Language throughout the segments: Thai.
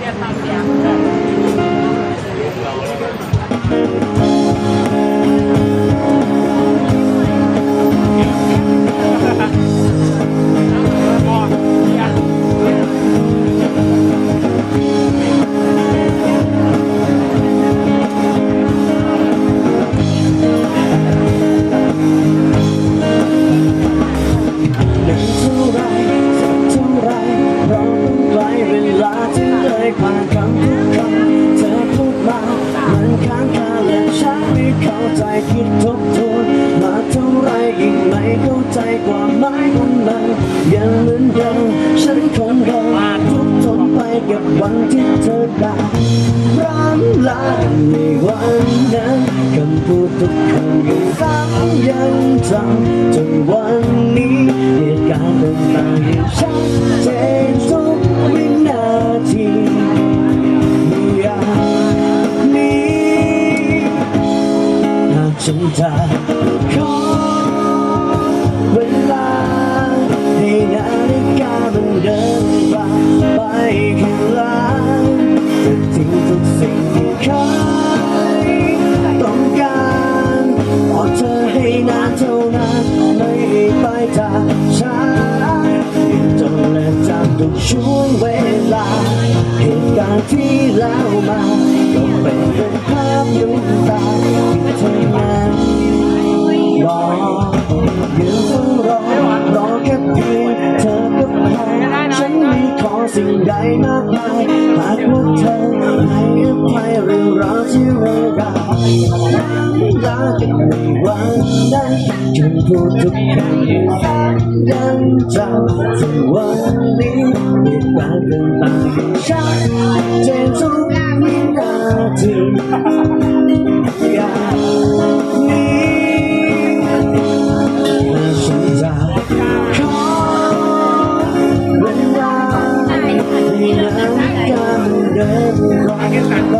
เนี่ยตามเใจคิดทบทวนมาเท่าไรยิ่งไม่เข้าใจความหมายของมันยังเหมือนเดิมฉันคงเดินทุกทนไปกับวันที่เธอได้ร่ำลาในวันนั้นคำพูดทุกคำยังซ้ำยังจำจนวันนี้เหตุการณ์ต่างๆยังชัน ฉันจะขอเวลาให้นาฬิกามันเดินกลับไปข้างหลังจะทิ้งทุกสิ่งที่เคยต้องการขอเธอให้นานเท่านั้นไม่ให้ไปจากฉันจนและจำทุกช่วงเวลาเหตุการณ์ที่แล้วมาก็เป็นเรื่องภาพดวงตาที่เธอ รอยืนต้องรอรอแค่เพียงเธอก็พอฉันม่ขอสิ่งใดมากมายหากว่าเธอให้อภัยเรื่องราวที่เราได้รักกันในวันนั้นจนพูดทุกคำยังซ้ำยังจำถึงวันนี้เหตุการณ์ต่างๆยังชัดเจนทุกวินาที ก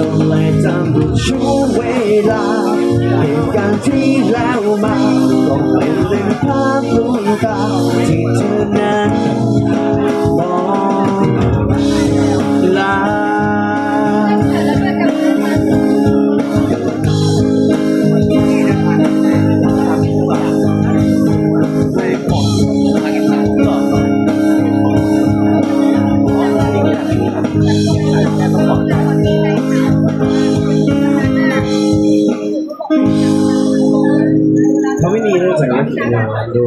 ยืนจนและจำทุกช่